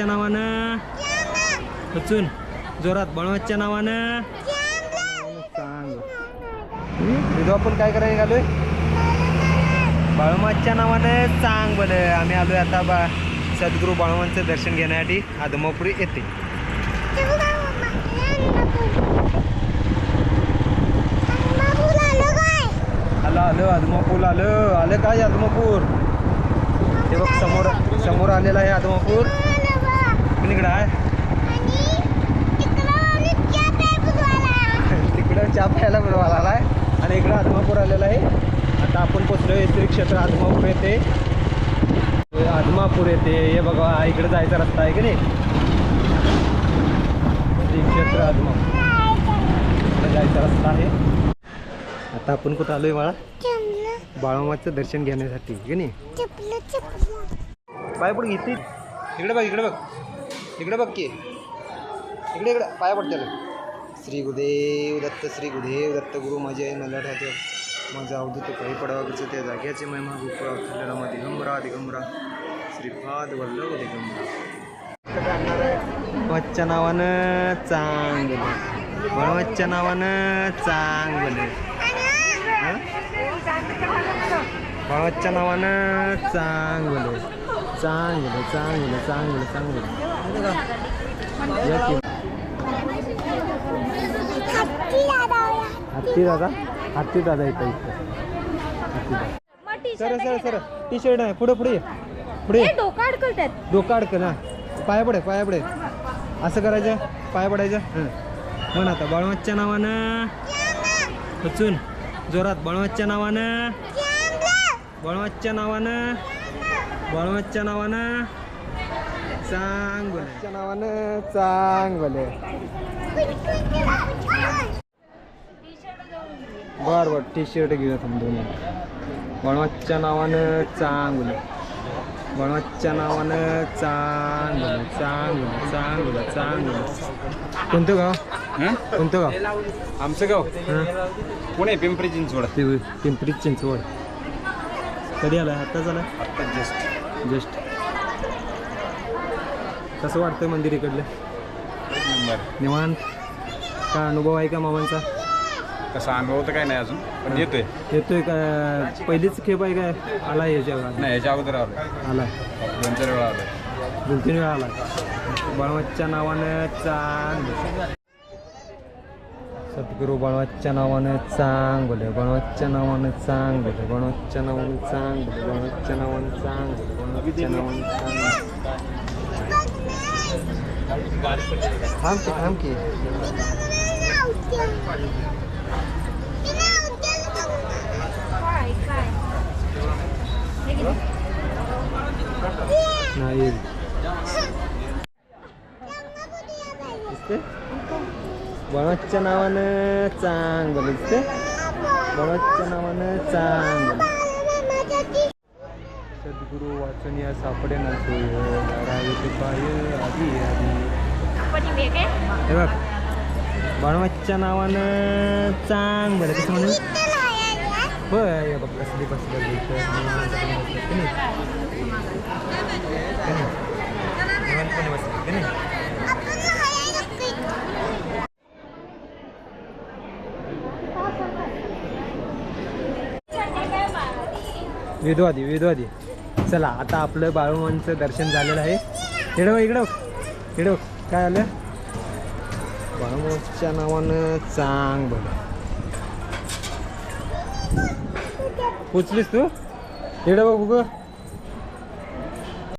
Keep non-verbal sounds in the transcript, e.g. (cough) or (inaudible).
बळवतच्या नावानं. उचून जोरात बळवतच्या नावानं. सांग विधवा आपण काय करायला निघालोय? बाळमाच्या नावानं सांग बरं. आम्ही आलोय आता बा सद्गुरू बाळमांचं दर्शन घेण्यासाठी आदमापुरी येते आलं आलं आदमापूर आलं. आलं काय आदमापूर? हे बघ समोर समोर आलेलं आहे आदमापूर. कुणीकडं आहे? (laughs) तिकडं चहा प्यायला बोलवायला आलाय. आणि इकडं आदमापूर आलेला आहे. आता आपण पोचलोय श्री क्षेत्र आदमापूर येते आदमापूर येते हे बघा इकडे जायचा रस्ता आहे की नाही? श्री क्षेत्र आदमापूर. इकडे जायचा रस्ता आहे. आता आपण कुठं आलोय बाळा? बाळमाचं दर्शन घेण्यासाठी की नाही? पाय पड घेतली. इकडे बघ इकडे बघ. इकडे बघ की. इकडे इकडे. पाया पडते श्री गुदेव दत्त श्री गुदेव दत्त गुरु माझे मला ठाते. माझा अवधूत काही पडावाचं त्या जाग्याचे महिमा गुप्पा दिगंबरा दिगंबरा. श्रीपाद वल्लभ दिगंबरा. वच्च्या नावानं चांगलं. बळवच्च्या नावानं चांगलं. भावाच्या नावानं चांगलं. चांगलं चांगलं चांगलं चांगलं हत्ती दादा हत्ती दादा इथं इथं हत्ती दादा sir sir sir T shirt आहे पुढे पुढे ये. पुढे ये. डोकं अडकवतात डोकं अडकं ना पाया पडे पाया पडे असं करायचं पाया पडायचं हं म्हण आता बळवतच्या नावानं उचून जोरात बळवतच्या नावानं बळवतच्या नावानं बळवतच्या नावानं चांग बोले नावानं चांग बोले बर बर टी शर्ट घेऊया थांबून बळवतच्या नावानं चांग बोले बळवतच्या नावानं चांग बोले चांग बोले चांग बोले चांग बोले कोणतं गाव? हं? कोणतं गाव? आमचं गाव? हं? पुणे पिंपरी चिंचवड. ते पिंपरी चिंचवड. कधी आलाय? आत्ताच आलाय? आत्ता जस्ट जस्ट. कसं वाटतंय मंदिर इकडलं? निवांत? का अनुभव आहे का मामांचा? कसा अनुभव तर काय नाही अजून पण येतोय. येतोय का? पहिलीच खेप आहे काय? आला याच्यावर नाही याच्या अगोदर आलो आला दोन चार वेळा आलो दोन तीन वेळा आला बळवतच्या नावानं चांग सद्गुरू बळवतच्या नावानं चांग बोले बळवतच्या नावानं चांग बोले बळवतच्या नावानं चांग बोले बळवतच्या नावानं चांग बोले बळवतच्या नावानं चांग थांब की थांब की. नाही. बळवतच्या नावानं चांग बोले दिसते बळवतच्या नावानं चांग बोले सद्गुरू वाचन या सापडे ना सोय रायते पाय आधी आधी हे बघ बळवतच्या नावानं चांग बरं कसं म्हणून होय हे बघ कसली बसलं इथं निवांत बसलं की नाही? की नाही? निवांतपणे बसलं की नाही? विधवादी विधवादी चला आता आपलं बाळूमांचं दर्शन झालेलं आहे. बघ, इकडं बघ. काय आलं? बाळूमांच्या नावानं चांग बघ. पोचलीस तू? बघ बघ.